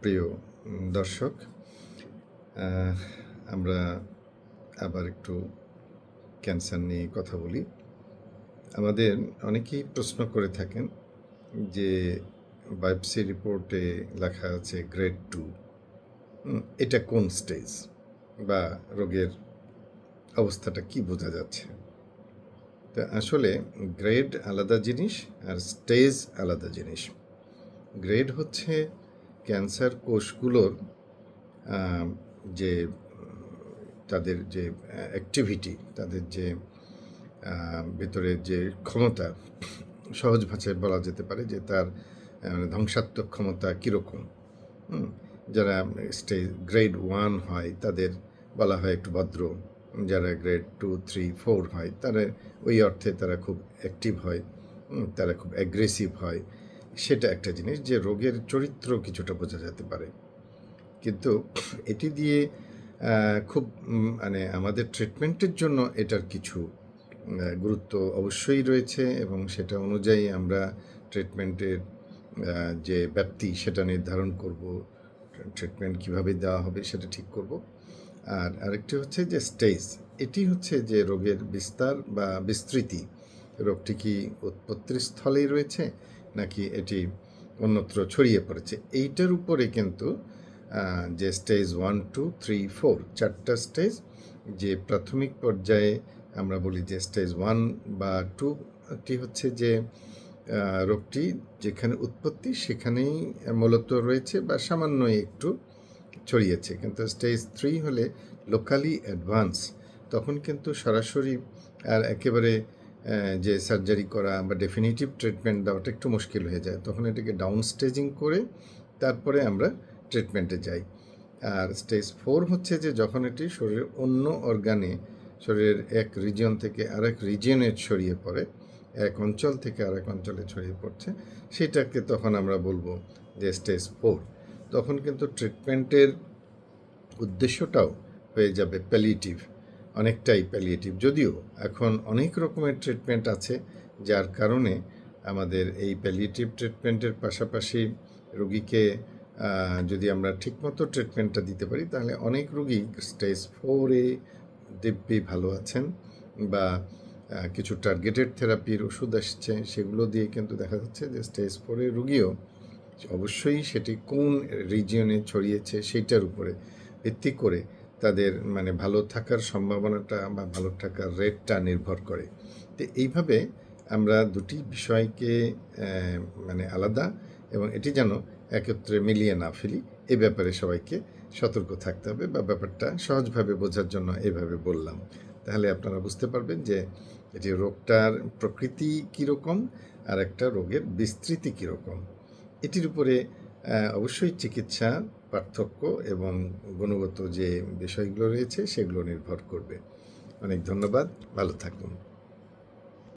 প্রিয় দর্শক আমরা আবার একটু ক্যান্সার নিয়ে কথা বলি। আমাদের অনেকেই প্রশ্ন করে থাকেন যে বায়োপসি রিপোর্টে লেখা আছে গ্রেড টু। এটা কোন স্টেজ বা রোগের অবস্থাটা কি বোঝা যাচ্ছে? তা আসলে গ্রেড আলাদা জিনিস আর স্টেজ আলাদা জিনিস। গ্রেড হচ্ছে ক্যান্সার কোষগুলোর যে, তাদের যে অ্যাক্টিভিটি তাদের যে ভেতরের যে ক্ষমতা, সহজ ভাষায় বলা যেতে পারে যে তার ধ্বংসাত্মক ক্ষমতা কীরকম? যারা স্টেজ গ্রেড ওয়ান হয় তাদের বলা হয় একটু ভদ্র, যারা গ্রেড টু, থ্রি, ফোর হয় তারা, ওই অর্থে তারা খুব অ্যাক্টিভ হয় তারা খুব অ্যাগ্রেসিভ হয় সেটা একটা জিনিস যে রোগের চরিত্র কিছুটা বোঝা যেতে পারে। কিন্তু এটি দিয়ে খুব মানে আমাদের ট্রিটমেন্টের জন্য এটার কিছু গুরুত্ব অবশ্যই রয়েছে এবং সেটা অনুযায়ী আমরা ট্রিটমেন্টের যে ব্যাপ্তি সেটা নির্ধারণ করব, ট্রিটমেন্ট কীভাবে দেওয়া হবে সেটা ঠিক করব। আর আরেকটি হচ্ছে যে স্টেজ, এটি হচ্ছে যে রোগের বিস্তার বা বিস্তৃতি, রোগটি কি উৎপত্তির স্থলেই রয়েছে নাকি এটি অন্যত্র ছড়িয়ে পড়েছে? এইটার উপরে কিন্তু যে stage one two three four চারটা স্টেজ যে প্রাথমিক পর্যায়ে আমরা বলি যে স্টেজ ওয়ান বা টুটি হচ্ছে যে রোগটি যেখানে উৎপত্তি সেখানেই মূলত রয়েছে বা সামান্যই একটু ছড়িয়েছে। কিন্তু স্টেজ থ্রি হলে লোকালি অ্যাডভান্স তখন কিন্তু সরাসরি আর একেবারে যে সার্জারি করা বা ডেফিনিটিভ ট্রিটমেন্ট দেওয়াটা একটু মুশকিল হয়ে যায়। তখন এটাকে ডাউন স্টেজিং করে তারপরে আমরা ট্রিটমেন্টে যাই। আর স্টেজ ফোর হচ্ছে যে যখন এটি শরীরের অন্য অর্গানে শরীরের এক রিজিয়ন থেকে আরেক রিজিয়নে ছড়িয়ে পড়ে, এক অঞ্চল থেকে আরেক অঞ্চলে ছড়িয়ে পড়ছে, সেটাকে তখন আমরা বলব যে স্টেজ ফোর তখন কিন্তু ট্রিটমেন্টের উদ্দেশ্যটাও হয়ে যাবে প্যালিয়েটিভ অনেকটাই প্যালিয়েটিভ যদিও এখন অনেক রকমের ট্রিটমেন্ট আছে, যার কারণে আমাদের এই প্যালিয়েটিভ ট্রিটমেন্টের পাশাপাশি রোগীকে যদি আমরা ঠিকমতো ট্রিটমেন্টটা দিতে পারি, তাহলে অনেক রোগী স্টেজ ফোরে দিব্যি ভালো আছেন বা কিছু টার্গেটেড থেরাপির ওষুধ আসছে, সেগুলো দিয়ে কিন্তু দেখা যাচ্ছে যে স্টেজ ফোরে রুগীও অবশ্যই সেটি কোন রিজিয়নে ছড়িয়েছে, সেইটার উপরে ভিত্তি করে তাদের মানে ভালো থাকার সম্ভাবনাটা বা ভালো থাকার রেটটা নির্ভর করে। তো এইভাবে আমরা দুটি বিষয়কে মানে আলাদা এবং এটি যেন একত্রে মিলিয়ে না ফেলি, এ ব্যাপারে সবাইকে সতর্ক থাকতে হবে বা ব্যাপারটা সহজভাবে বোঝার জন্য এভাবে বললাম। তাহলে আপনারা বুঝতে পারবেন যে এটি রোগটার প্রকৃতি কীরকম আর একটা রোগের বিস্তৃতি কীরকম। এটির উপরে অবশ্যই চিকিৎসা পার্থক্য এবং গুণগত যে বিষয়গুলো রয়েছে সেগুলো নির্ভর করবে। অনেক ধন্যবাদ ভালো থাকুন।